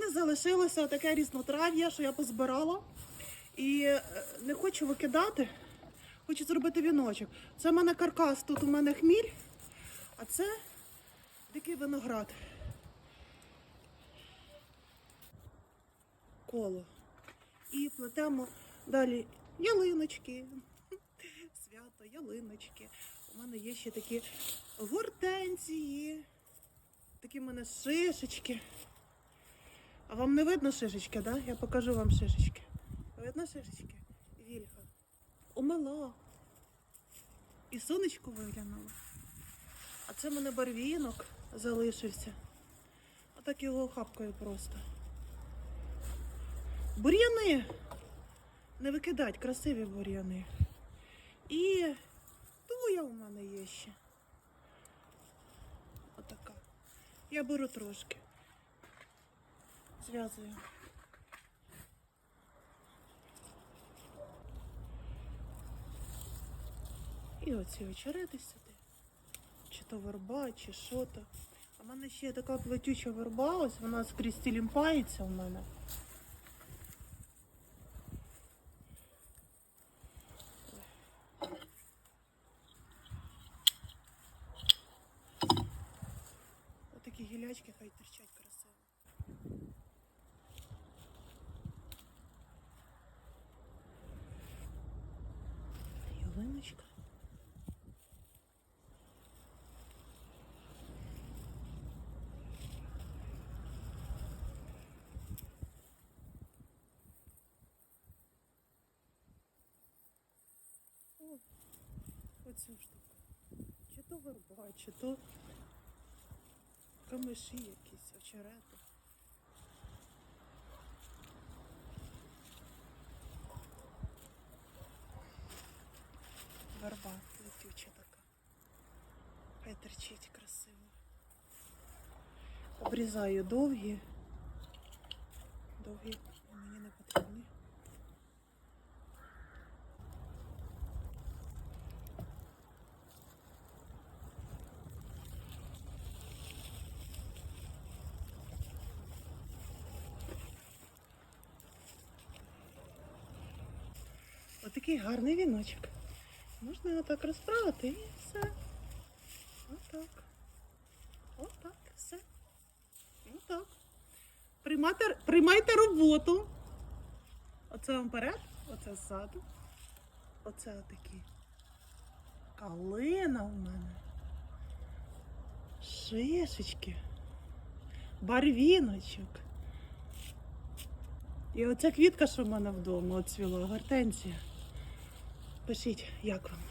мене залишилося таке різнотрав'я, що я позбирала. І е, не хочу викидати, хочу зробити віночок. Це в мене каркас, тут у мене хміль, а це дикий виноград. Коло. І плетемо далі ялиночки. Свято, ялиночки. У мене є ще такі гортензії, такі в мене шишечки. А вам не видно шишечки, да? Я покажу вам шишечки. Видно шишечки? Вільха. Умила. І сонечко виглянуло. А це мене барвінок залишився. А так його хапкою просто. Бур'яни. Не викидать, красиві бур'яни. І туя у мене є ще. Отака. Я беру трошки. Зв'язую. І оці очерети сюди. Чи то верба, чи що то. А в мене ще є така плетюча верба, ось вона скрізь тілімпається в мене. Отакі гілячки хай торчать красиво. Ялиночка. О, оцю штуку. Чи то верба, чи то камиші якісь, очерети. Верба летюча така. Хай терчить красиво. Обрізаю довгі. Довгі мені не потрібні. Отакий гарний віночок. Можна його так розправити і все. Отак. Отак, все. Отак. Приймайте, приймайте роботу. Оце вам вперед, оце ззаду. Оце отакі. Калина у мене. Шишечки. Барвіночок. І оця квітка, що в мене вдома оцвіла, гортензія. Пишіть, як вам.